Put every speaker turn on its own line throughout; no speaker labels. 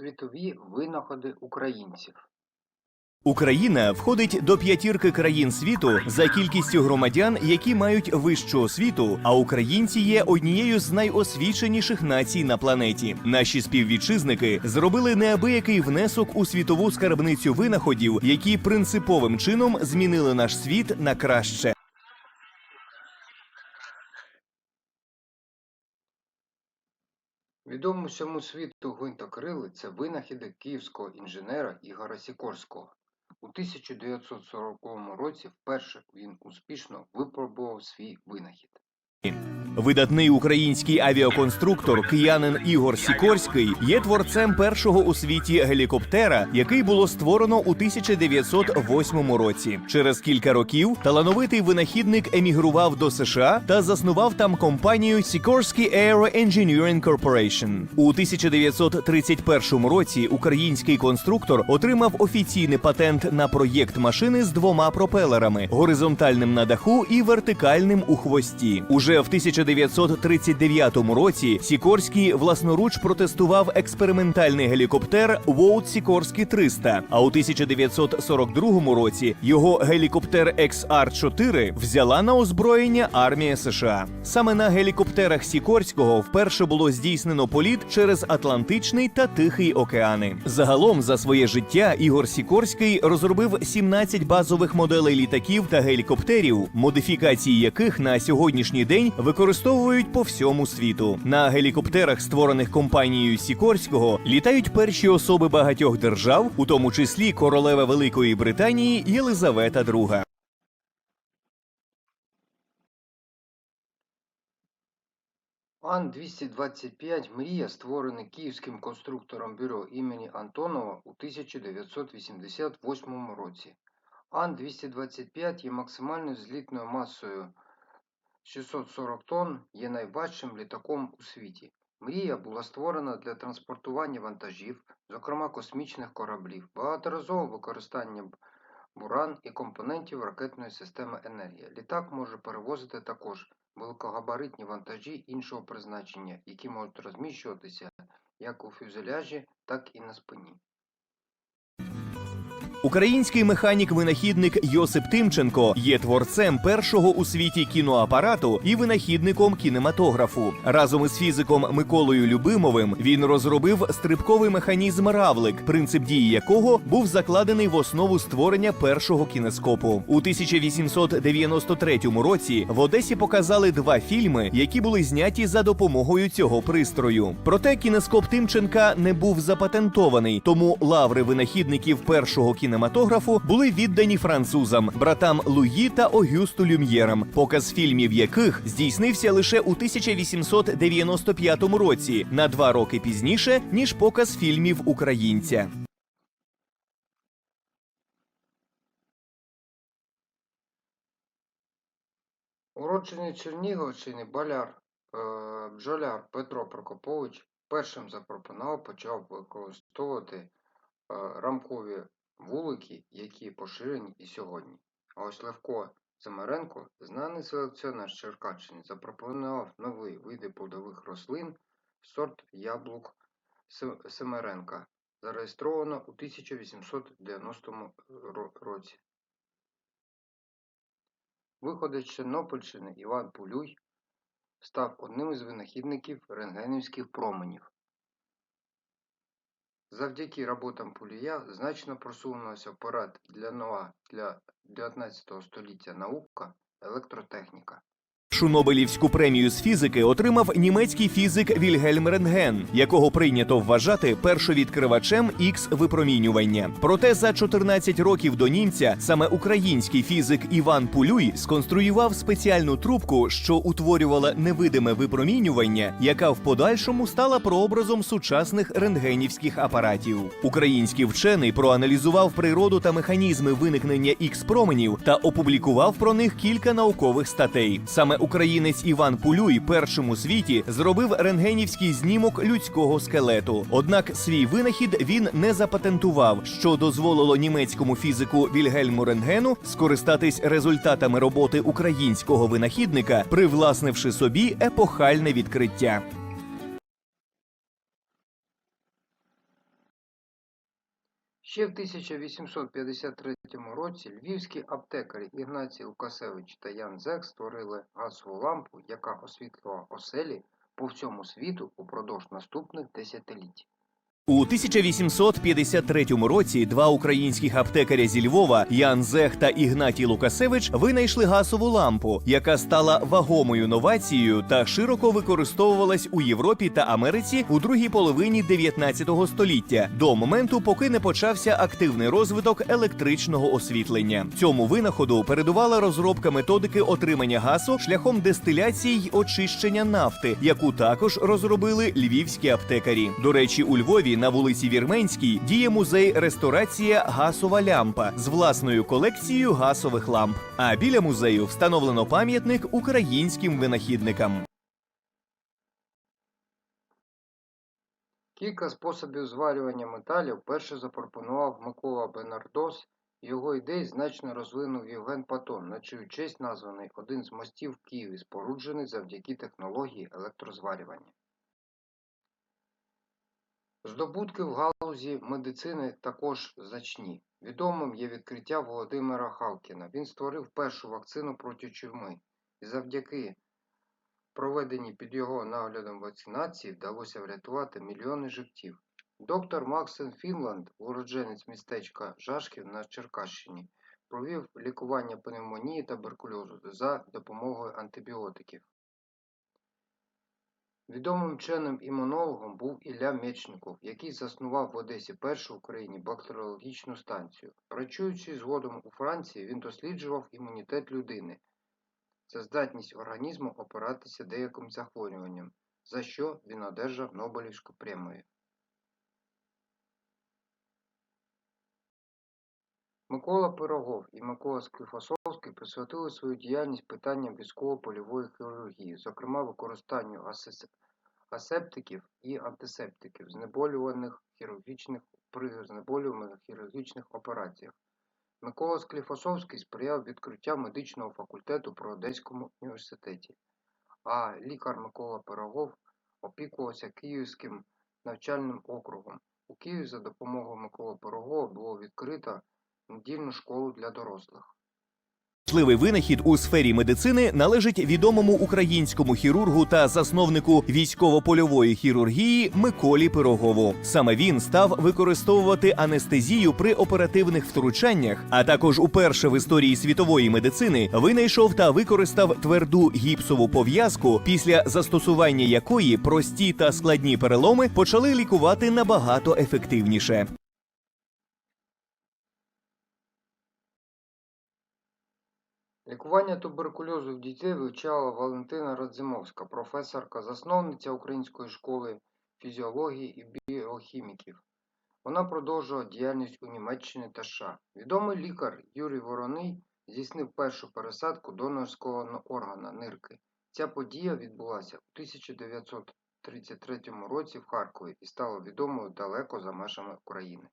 світові винаходи українців.
Україна входить до п'ятірки країн світу за кількістю громадян, які мають вищу освіту. А українці є однією з найосвіченіших націй на планеті. Наші співвітчизники зробили неабиякий внесок у світову скарбницю винаходів, які принциповим чином змінили наш світ на краще.
Відомо всьому світу гвинтокрили – це винахіди київського інженера Ігора Сікорського. У 1940 році вперше він успішно випробував свій винахід.
Видатний український авіаконструктор киянин Ігор Сікорський є творцем першого у світі гелікоптера, який було створено у 1908 році. Через кілька років талановитий винахідник емігрував до США та заснував там компанію Sikorsky Aero Engineering Corporation. У 1931 році український конструктор отримав офіційний патент на проєкт машини з двома пропелерами горизонтальним на даху і вертикальним у хвості. Уже в 1939 році Сікорський власноруч протестував експериментальний гелікоптер Воут Сікорський 300, А у 1942 році його гелікоптер XR-4 взяла на озброєння армія США. Саме на гелікоптерах Сікорського вперше було здійснено політ через Атлантичний та Тихий океани. Загалом за своє життя Ігор Сікорський розробив 17 базових моделей літаків та гелікоптерів, модифікації яких на сьогоднішній день використовують по всьому світу. На гелікоптерах, створених компанією Сікорського, літають перші особи багатьох держав, у тому числі королева Великої Британії Єлизавета II.
Ан-225 «Мрія», створений київським конструктором бюро імені Антонова у 1988 році. Ан-225 є максимальною злітною масою 640 тонн, є найважчим літаком у світі. Мрія була створена для транспортування вантажів, зокрема космічних кораблів, багаторазового використання буран і компонентів ракетної системи енергія. Літак може перевозити також великогабаритні вантажі іншого призначення, які можуть розміщуватися як у фюзеляжі, так і на спині.
Український механік-винахідник Йосип Тимченко є творцем першого у світі кіноапарату і винахідником кінематографу. Разом із фізиком Миколою Любимовим він розробив стрибковий механізм Равлик, принцип дії якого був закладений в основу створення першого кінескопу. У 1893 році в Одесі показали два фільми, які були зняті за допомогою цього пристрою. Проте кінескоп Тимченка не був запатентований, тому лаври винахідників першого кінематографу були віддані французам, братам Луї та Огюсту Люм'єрам, показ фільмів яких здійснився лише у 1895 році, на два роки пізніше ніж показ фільмів українця.
Уроджений Чернігівщини боляр, е, бджоляр Петро Прокопович першим запропонував почав використовувати е, рамкові вулики, які поширені і сьогодні. А ось Левко Замаренко, знаний селекціонер Черкащини, запропонував нові види плодових рослин сорт яблук Семеренка, зареєстровано у 1890 році. Виходець з Тернопільщини Іван Пулюй став одним із винахідників рентгенівських променів. Завдяки роботам Пулія значно просунулася вперед для нова для 19 століття наука електротехніка.
Першу Нобелівську премію з фізики отримав німецький фізик Вільгельм Рентген, якого прийнято вважати першовідкривачем ікс випромінювання. Проте за 14 років до німця саме український фізик Іван Пулюй сконструював спеціальну трубку, що утворювала невидиме випромінювання, яка в подальшому стала прообразом сучасних рентгенівських апаратів. Український вчений проаналізував природу та механізми виникнення ікс променів та опублікував про них кілька наукових статей. Саме українець Іван Пулюй першим у світі зробив рентгенівський знімок людського скелету. Однак свій винахід він не запатентував, що дозволило німецькому фізику Вільгельму Рентгену скористатись результатами роботи українського винахідника, привласнивши собі епохальне відкриття.
Ще в 1853 році львівські аптекарі Ігнацій Лукасевич та Ян Зек створили газову лампу, яка освітлювала оселі по всьому світу упродовж наступних десятиліть.
У 1853 році два українських аптекаря зі Львова Ян Зех та Ігнатій Лукасевич винайшли газову лампу, яка стала вагомою новацією та широко використовувалась у Європі та Америці у другій половині 19 століття, до моменту, поки не почався активний розвиток електричного освітлення. Цьому винаходу передувала розробка методики отримання газу шляхом дистиляції й очищення нафти, яку також розробили львівські аптекарі. До речі, у Львові на вулиці Вірменській діє музей Ресторація Гасова лямпа з власною колекцією гасових ламп. А біля музею встановлено пам'ятник українським винахідникам.
Кілька способів зварювання металів перше запропонував Микола Бенардос. Його ідеї значно розвинув Євген Патон, на чию честь названий один з мостів в Києві, споруджений завдяки технології електрозварювання. Здобутки в галузі медицини також значні. Відомим є відкриття Володимира Халкіна. Він створив першу вакцину проти чуми, і завдяки проведеній під його наглядом вакцинації вдалося врятувати мільйони життів. Доктор Максен Фінланд, уродженець містечка Жашків на Черкащині, провів лікування пневмонії та туберкульозу за допомогою антибіотиків. Відомим вченим імунологом був Ілля Мечников, який заснував в Одесі першу в Україні бактеріологічну станцію. Працюючи згодом у Франції, він досліджував імунітет людини. Це здатність організму опиратися деяким захворюванням, за що він одержав Нобелівську премію. Микола Пирогов і Микола Склифосовський присвятили свою діяльність питанням військово-польової хірургії, зокрема використанню асептиків і антисептиків, знеболюваних хірургічних при знеболюваних хірургічних операціях. Микола Склифосовський сприяв відкриття медичного факультету при Одеському університеті, а лікар Микола Пирогов опікувався Київським навчальним округом. У Києві за допомогою Миколи Пирогова було відкрито недільну школу для дорослих.
Важливий винахід у сфері медицини належить відомому українському хірургу та засновнику військово-польової хірургії Миколі Пирогову. Саме він став використовувати анестезію при оперативних втручаннях, а також уперше в історії світової медицини винайшов та використав тверду гіпсову пов'язку, після застосування якої прості та складні переломи почали лікувати набагато ефективніше.
Лікування туберкульозу в дітей вивчала Валентина Радзимовська, професорка, засновниця Української школи фізіології і біохіміків. Вона продовжувала діяльність у Німеччині та США. Відомий лікар Юрій Вороний здійснив першу пересадку донорського органа нирки. Ця подія відбулася у 1933 році в Харкові і стала відомою далеко за межами України.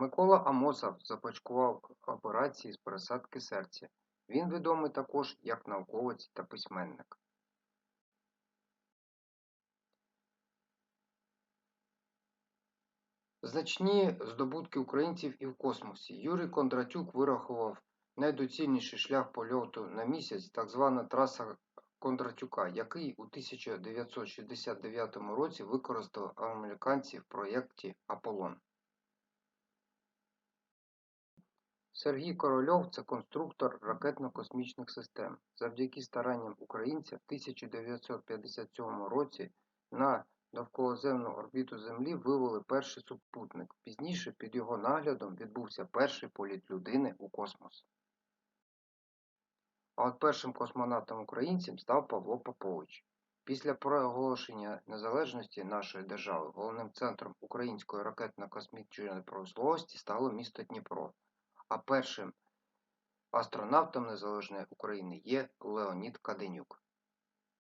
Микола Амосов започаткував операції з пересадки серця. Він відомий також як науковець та письменник. Значні здобутки українців і в космосі. Юрій Кондратюк вирахував найдоцільніший шлях польоту на місяць, так звана траса Кондратюка, який у 1969 році використали американці в проєкті Аполлон. Сергій Корольов це конструктор ракетно-космічних систем. Завдяки старанням українця в 1957 році на довколоземну орбіту Землі вивели перший супутник. Пізніше під його наглядом відбувся перший політ людини у космос. А от першим космонавтом українцем став Павло Попович. Після проголошення незалежності нашої держави головним центром української ракетно-космічної промисловості стало місто Дніпро. А першим астронавтом Незалежної України є Леонід Каденюк.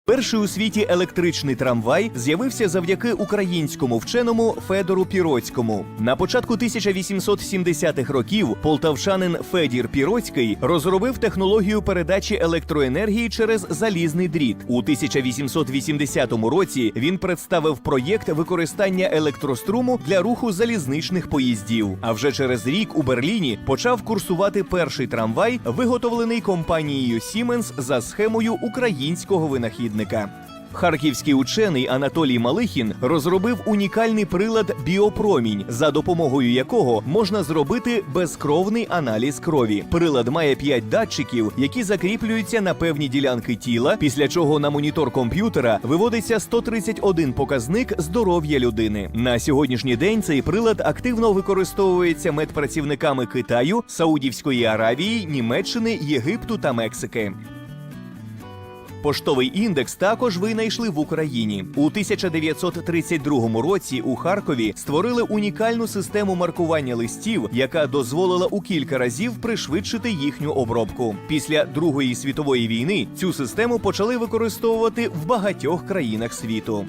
Перший у світі електричний трамвай з'явився завдяки українському вченому Федору Піроцькому. На початку 1870-х років полтавчанин Федір Піроцький розробив технологію передачі електроенергії через залізний дріт. У 1880 році він представив проєкт використання електроструму для руху залізничних поїздів. А вже через рік у Берліні почав курсувати перший трамвай, виготовлений компанією Siemens за схемою українського винахідника. Харківський учений Анатолій Малихін розробив унікальний прилад Біопромінь, за допомогою якого можна зробити безкровний аналіз крові. Прилад має 5 датчиків, які закріплюються на певні ділянки тіла, після чого на монітор комп'ютера виводиться 131 показник здоров'я людини. На сьогоднішній день цей прилад активно використовується медпрацівниками Китаю, Саудівської Аравії, Німеччини, Єгипту та Мексики. Поштовий індекс також винайшли в Україні у 1932 році. У Харкові створили унікальну систему маркування листів, яка дозволила у кілька разів пришвидшити їхню обробку. Після Другої світової війни цю систему почали використовувати в багатьох країнах світу.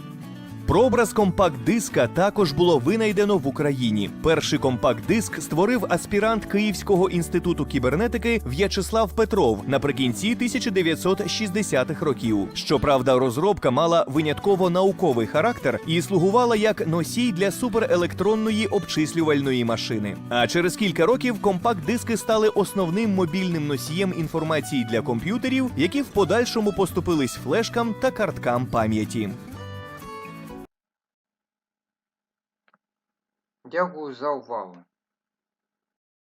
Прообраз компакт-диска також було винайдено в Україні. Перший компакт-диск створив аспірант Київського інституту кібернетики В'ячеслав Петров наприкінці 1960-х років. Щоправда, розробка мала винятково науковий характер і слугувала як носій для суперелектронної обчислювальної машини. А через кілька років компакт-диски стали основним мобільним носієм інформації для комп'ютерів, які в подальшому поступились флешкам та карткам пам'яті.
de algodão